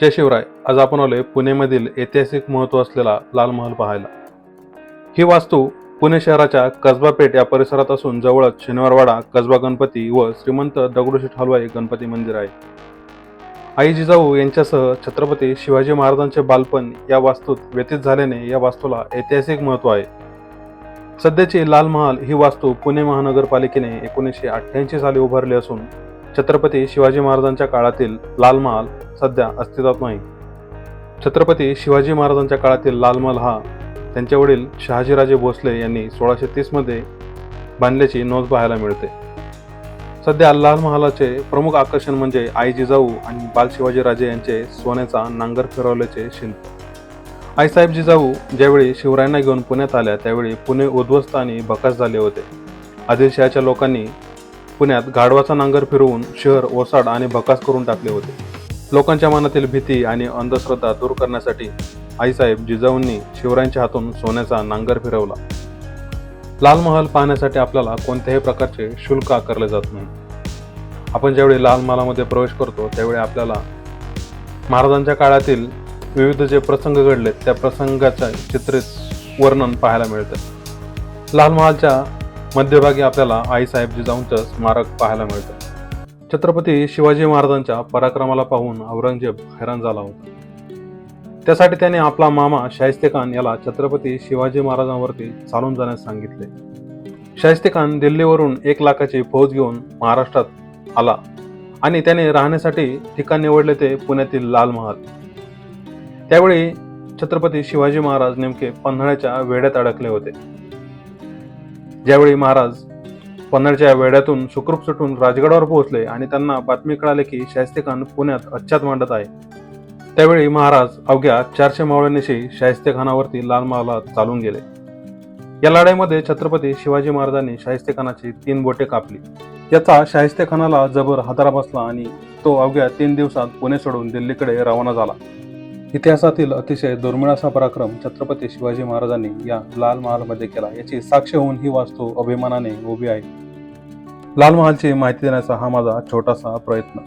जय शिवराय. आज आपण आलोय पुणेमधील ऐतिहासिक महत्त्व असलेला लाल महल पाहायला. ही वास्तू पुणे शहराच्या कसबा पेठ या परिसरात असून जवळच शनिवारवाडा कसबा गणपती व श्रीमंत दगडूशेठ हलवाई गणपती मंदिर आहे. आई जिजाऊ यांच्यासह छत्रपती शिवाजी महाराजांचे बालपण या वास्तूत व्यतीत झाल्याने या वास्तूला ऐतिहासिक महत्त्व आहे. सध्याची लाल महाल ही वास्तू पुणे महानगरपालिकेने एकोणीसशे अठ्ठ्याऐंशी साली उभारली असून छत्रपती शिवाजी महाराजांच्या काळातील लाल महाल सध्या अस्तित्वात नाही. छत्रपती शिवाजी महाराजांच्या काळातील लाल महाल हा त्यांचे वडील शहाजीराजे भोसले यांनी सोळाशे तीसमध्ये बांधल्याची नोंद पाहायला मिळते. सध्या लाल महालाचे प्रमुख आकर्षण म्हणजे आई जिजाऊ आणि बाल शिवाजीराजे यांचे सोन्याचा नांगर फिरवल्याचे शिल्प आईसाहेब जिजाऊ ज्यावेळी शिवरायांना घेऊन पुण्यात आल्या त्यावेळी पुणे उद्ध्वस्त आणि भकास झाले होते. आदिलशहाच्या लोकांनी पुण्यात गाढवाचा नांगर फिरवून शहर ओसाड आणि भकास करून टाकले होते. लोकांच्या मनातील भीती आणि अंधश्रद्धा दूर करण्यासाठी आईसाहेब जिजाऊंनी शिवरायांच्या हातून सोन्याचा नांगर फिरवला. लाल महाल पाहण्यासाठी आपल्याला कोणत्याही प्रकारचे शुल्क आकारले जात नाही. आपण ज्यावेळी लाल महालामध्ये प्रवेश करतो त्यावेळी आपल्याला महाराजांच्या काळातील विविध जे प्रसंग घडले त्या प्रसंगाचं चित्रित वर्णन पाहायला मिळतं. लाल महालच्या मध्यभागी आपल्याला आईसाहेब जिजाऊंचं स्मारक पाहायला मिळतं. छत्रपती शिवाजी महाराजांच्या पराक्रमाला पाहून औरंगजेब हैराण झाला होता. त्यासाठी त्याने आपला मामा शाहिस्तेखान याला छत्रपती शिवाजी महाराजांवरती चालून जाण्यास सांगितले. शाहिस्तेखान दिल्लीवरून एक लाखाची फौज घेऊन महाराष्ट्रात आला आणि त्याने राहण्यासाठी ठिकाण निवडले ते पुण्यातील लाल महाल. त्यावेळी छत्रपती शिवाजी महाराज नेमके पन्हाळ्याच्या वेड्यात अडकले होते. ज्यावेळी महाराज पन्हाळच्या वेड्यातून सुखरूप सुटून राजगडावर पोहोचले आणि त्यांना बातमी कळाली की शाहिस्तेखान पुण्यात अच्छात मांडत आहे. त्यावेळी महाराज अवघ्या चारशे मावळ्यांनीशी शाहिस्तेखानावरती लाल महाला चालून गेले. या लढाईमध्ये छत्रपती शिवाजी महाराजांनी शाहिस्तेखानाची तीन बोटे कापली. याचा शाहिस्तेखानाला जबर हातारा बसला आणि तो अवघ्या तीन दिवसात पुणे सोडून दिल्लीकडे रवाना झाला. इतिहासातील अतिशय दुर्मिळ असा पराक्रम छत्रपती शिवाजी महाराजांनी या लाल महालमध्ये केला याची साक्ष होऊन ही वास्तू अभिमानाने उभी आहे. लाल महालची माहिती देण्याचा हा माझा छोटासा प्रयत्न.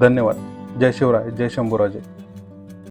धन्यवाद. जय शिवराय जय शंभूराजे.